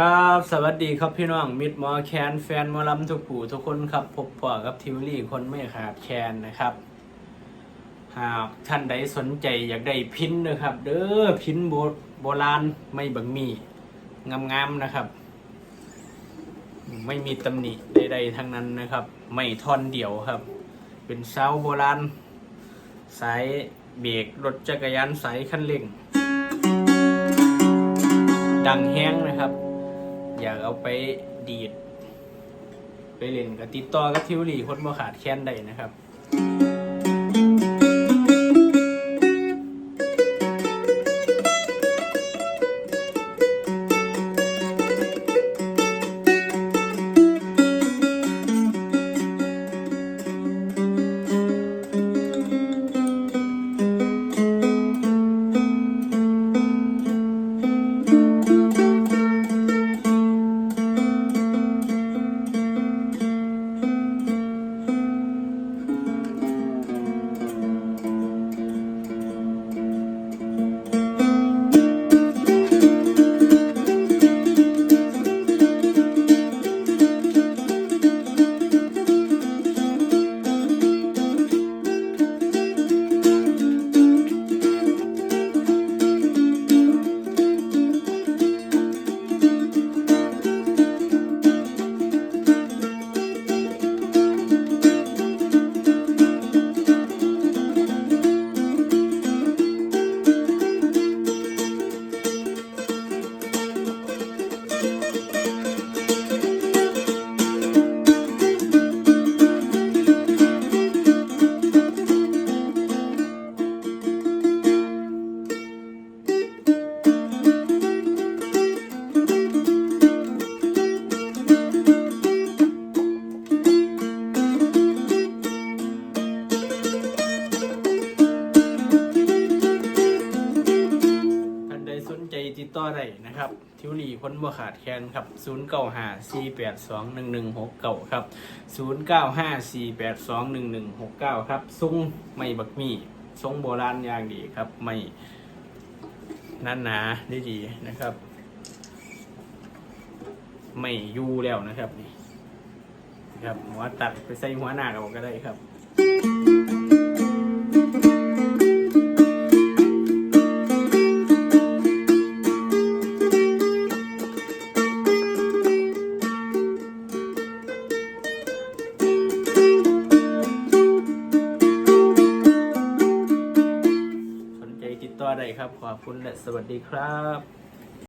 ครับ สวัสดีครับพี่น้อง มิดมอแคนแฟนมอลำทุกผู้ทุกคนครับพบปะกับทิวลี่คนไม่ขาดแคนนะครับ หากท่านใดสนใจอยากได้พินนะครับ เด้อพินโบโบราณไม่บังมีงามๆนะครับ ไม่มีตำหนิใดๆทั้งนั้นนะครับ ไม่ท่อนเดี่ยวครับ เป็นเสาโบราณสายเบรกรถจักรยานสายคันเร่งดังแห้งนะครับ อยากเอาไปดีด ไปเล่นกับติดต่อกับทิวลีคนบ่ขาดแค้นได้นะครับ ต่อได้นะครับ ทิวหลีพ้นบ่ขาดแคลนครับ 0 9 5 4 8 2 1 1 6 9 ครับ 0 9 5 4 8 2 1 1 6 9 ครับทรงไม่บักมี่ทรงโบราณอย่างดีครับ ไม่นั่นหนาได้ดีนะครับ ไม่ยู่แล้วนะครับนี่นะครับหัวตัดไปใส่หัวหน้ากับก็ได้ครับ ได้ครับ ขอบคุณและสวัสดีครับ